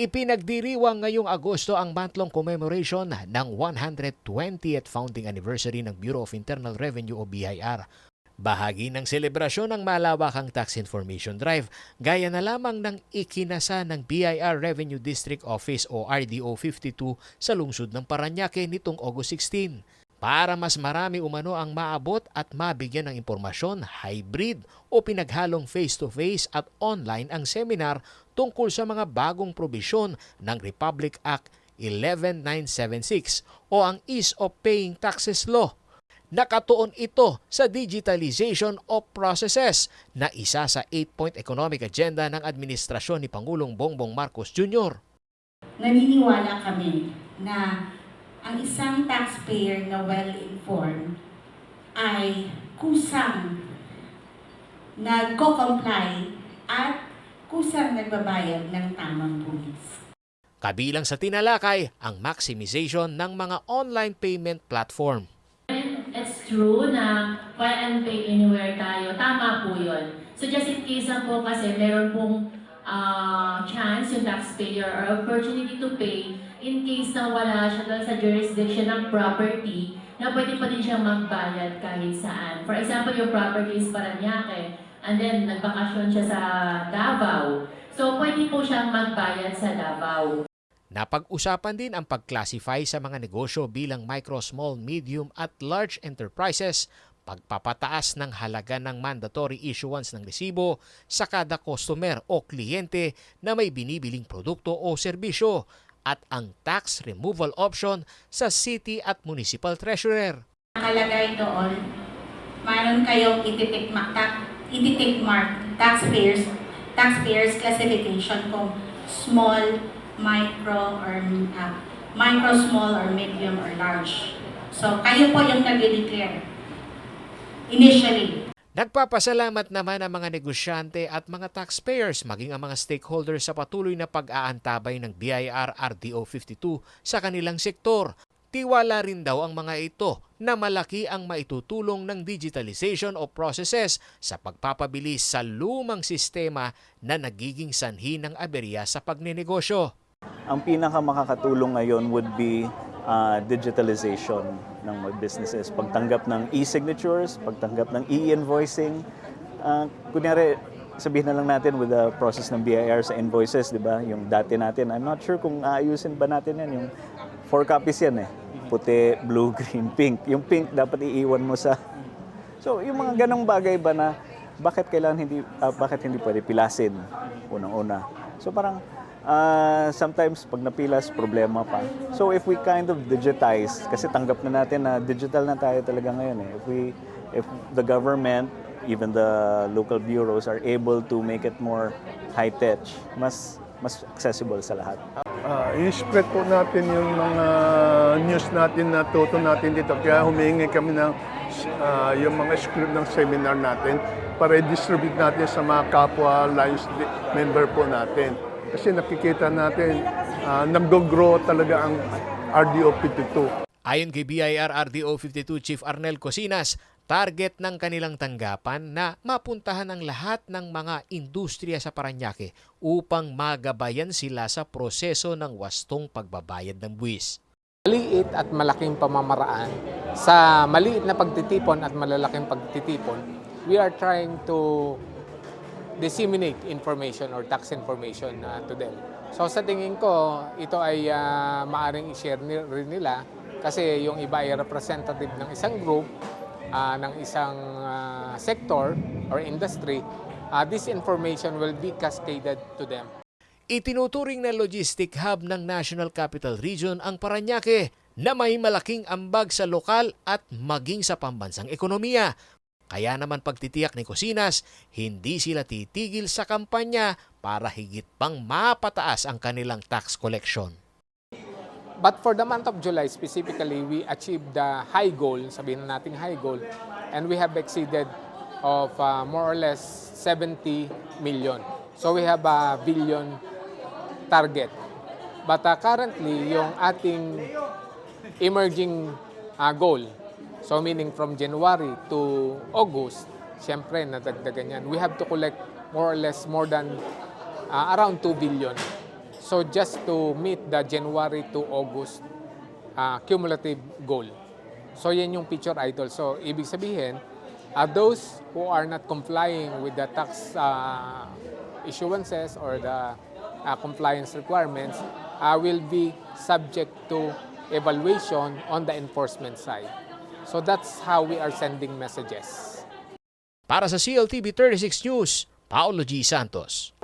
Ipinagdiriwang ngayong Agosto ang month-long commemoration ng 120th founding anniversary ng Bureau of Internal Revenue o BIR. Bahagi ng selebrasyon ng malawakang tax information drive, gaya na lamang ng ikinasa ng BIR Revenue District Office o RDO 52 sa lungsod ng Paranaque nitong August 16. Para mas marami umano ang maabot at mabigyan ng impormasyon, hybrid o pinaghalong face-to-face at online ang seminar tungkol sa mga bagong probisyon ng Republic Act 11976 o ang Ease of Paying Taxes Law. Nakatuon ito sa digitalization of processes na isa sa 8-point economic agenda ng administrasyon ni Pangulong Bongbong Marcos Jr. naniniwala kami na ang isang taxpayer na well-informed ay kusang nagko-comply at kusang nagbabayad ng tamang buwis. Kabilang sa tinalakay ang maximization ng mga online payment platform. It's true na file and pay anywhere tayo. Tama po yun. So just in case lang po kasi meron pong ah, chance yung taxpayer or opportunity to pay in case na wala siya doon sa jurisdiction ng property na pwede pa din siyang magbayad kahit saan. For example, yung property is Paranaque and then nagbakasyon siya sa Davao. So pwede po siyang magbayad sa Davao. Napag-usapan din ang pag-classify sa mga negosyo bilang micro, small, medium at large enterprises, pagpapataas ng halaga ng mandatory issuance ng resibo sa kada customer o kliyente na may binibiling produkto o serbisyo at ang tax removal option sa city at municipal treasurer. Nakalagay doon, mayroon kayong ititikmark, ta, ititikmark taxpayers, taxpayers classification kung small, micro, or uh, micro, small, or medium, or large. So, kayo po yung nag-declare initially. Nagpapasalamat naman ang mga negosyante at mga taxpayers maging ang mga stakeholders sa patuloy na pag-aantabay ng BIR RDO 52 sa kanilang sektor. Tiwala rin daw ang mga ito na malaki ang maitutulong ng digitalization of processes sa pagpapabilis sa lumang sistema na nagiging sanhi ng aberya sa pagnenegosyo. Ang pinaka makakatulong ngayon would be uh, digitalization ng mga businesses. Pagtanggap ng e-signatures, pagtanggap ng e-invoicing. Uh, kunyari, sabihin na lang natin with the process ng BIR sa invoices, di ba? Yung dati natin, I'm not sure kung aayusin ba natin yan. Yung four copies yan eh. Puti, blue, green, pink. Yung pink dapat iiwan mo sa... So, yung mga ganong bagay ba na bakit kailangan hindi ah, bakit hindi pwede pilasin unang-una. So parang ah, sometimes pag napilas problema pa. So if we kind of digitize kasi tanggap na natin na digital na tayo talaga ngayon eh. If we if the government even the local bureaus are able to make it more high tech, mas mas accessible sa lahat. Ah, i-spread po natin yung mga news natin na tuto natin dito. Kaya humingi kami ng ah, yung mga script ng seminar natin para i-distribute natin sa mga kapwa di- member po natin. Kasi nakikita natin, uh, nag-grow talaga ang RDO 52. Ayon kay BIR RDO 52 Chief Arnel Cosinas, target ng kanilang tanggapan na mapuntahan ang lahat ng mga industriya sa Paranaque upang magabayan sila sa proseso ng wastong pagbabayad ng buwis. Maliit at malaking pamamaraan sa maliit na pagtitipon at malalaking pagtitipon, we are trying to disseminate information or tax information uh, to them. So sa tingin ko, ito ay uh, maaring i-share rin nila kasi yung iba ay representative ng isang group, uh, ng isang uh, sector or industry, uh, this information will be cascaded to them. Itinuturing na logistic hub ng National Capital Region ang Paranaque na may malaking ambag sa lokal at maging sa pambansang ekonomiya. Kaya naman pagtitiyak ni Cosinas, hindi sila titigil sa kampanya para higit pang mapataas ang kanilang tax collection. But for the month of July specifically, we achieved the high goal, sabihin na natin high goal, and we have exceeded of uh, more or less 70 million. So we have a billion target. But uh, currently, yung ating emerging uh, goal, so meaning from January to August, siyempre nadagdagan yan. We have to collect more or less more than uh, around 2 billion. So just to meet the January to August uh, cumulative goal. So yan yung picture idol. So ibig sabihin, uh, those who are not complying with the tax uh, issuances or the uh, compliance requirements uh, will be subject to evaluation on the enforcement side. So that's how we are sending messages. Para sa CLTV 36 News, Paolo G. Santos.